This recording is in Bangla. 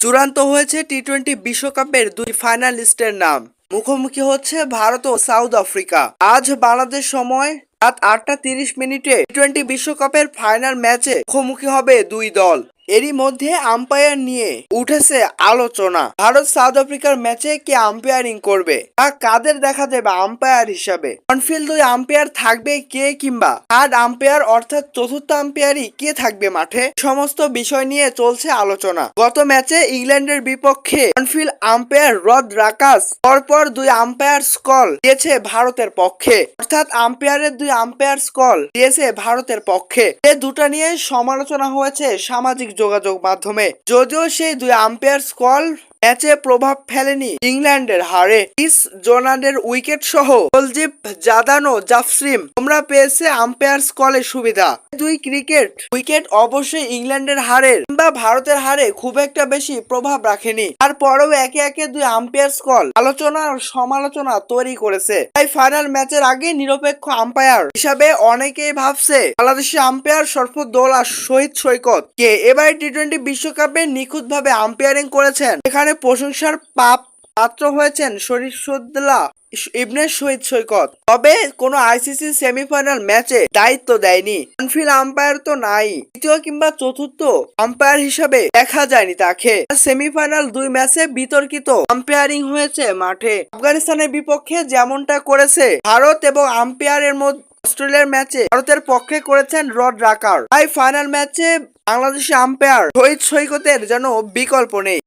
চূড়ান্ত হয়েছে টি টোয়েন্টি বিশ্বকাপের দুই ফাইনালিস্টের নাম। মুখোমুখি হচ্ছে ভারত ও সাউথ আফ্রিকা। আজ বাংলাদেশ সময় রাত আটটা তিরিশ মিনিটে টি টোয়েন্টি বিশ্বকাপের ফাইনাল ম্যাচে মুখোমুখি হবে দুই দল। এরই মধ্যে আম্পায়ার নিয়ে উঠেছে আলোচনা। ভারত সাউথ আফ্রিকার ম্যাচে কে আম্পায়ারিং করবে? তা কাদের দেখা যাবে আম্পায়ার হিসাবে? অনফিল্ড দুই আম্পায়ার থাকবে কে কিংবা থার্ড আম্পায়ার অর্থাৎ চতুর্থ আম্পায়ারই কে থাকবে মাঠে? সমস্ত বিষয় নিয়ে চলছে আলোচনা। গত ম্যাচে ইংল্যান্ডের বিপক্ষে অনফিল্ড আম্পায়ার রদ রাকাস পরপর দুই আম্পায়ার স্কল দিয়েছে ভারতের পক্ষে। অর্থাৎ আম্পায়ারের দুই আম্পায়ার স্কল দিয়েছে ভারতের পক্ষে। এ দুটো নিয়ে সমালোচনা হয়েছে সামাজিক যোগাযোগ মাধ্যমে। যদিও সেই দুই আম্পায়ার স্কল ম্যাচে প্রভাব ফেলেনি ইংল্যান্ডের হারে। ইস জোনানের উইকেট সহ কুলদীপ জাদান জাফসিম তোমরা পেয়েছে আম্পায়ার স্কলের সুবিধা। দুই ক্রিকেট উইকেট অবশ্যই ইংল্যান্ডের হারের কিংবা ভারতের হারে খুব একটা বেশি প্রভাব রাখেনি। তারপরেও একে একে দুই আম্পায়ার স্কল আলোচনা আর সমালোচনা তৈরি করেছে। তাই ফাইনাল ম্যাচের আগে নিরপেক্ষ আম্পায়ার হিসাবে অনেকেই ভাবছে বাংলাদেশের আম্পায়ার সরফুদ্দৌলা শহীদ সৈকত কে। এবার টি টোয়েন্টি বিশ্বকাপে নিখুঁত ভাবে আম্পায়ারিং করেছেন। এখানে প্রশংসার পাপ পাত্র হয়েছেন শরীফুদ্দোল্লা ইবনে শহীদ সৈকত। তবে কোন আইসিসি সেমিফাইনাল ম্যাচে দায়িত্ব দেয়নি। অনফিল্ড আম্পায়ার তো নাই। তৃতীয় কিংবা চতুর্থ আম্পায়ার হিসাবে দেখা যায়নি তাকে। সেমিফাইনাল দুই ম্যাচে বিতর্কিত আম্পায়ারিং হয়েছে মাঠে। আফগানিস্তানের বিপক্ষে যেমনটা করেছে ভারত এবং আম্পায়ারের মধ্যে অস্ট্রেলিয়ার ম্যাচে ভারতের পক্ষে করেছেন রড রাকার। তাই ফাইনাল ম্যাচে বাংলাদেশি আম্পায়ার শহীদ সৈকতের যেন বিকল্প নেই।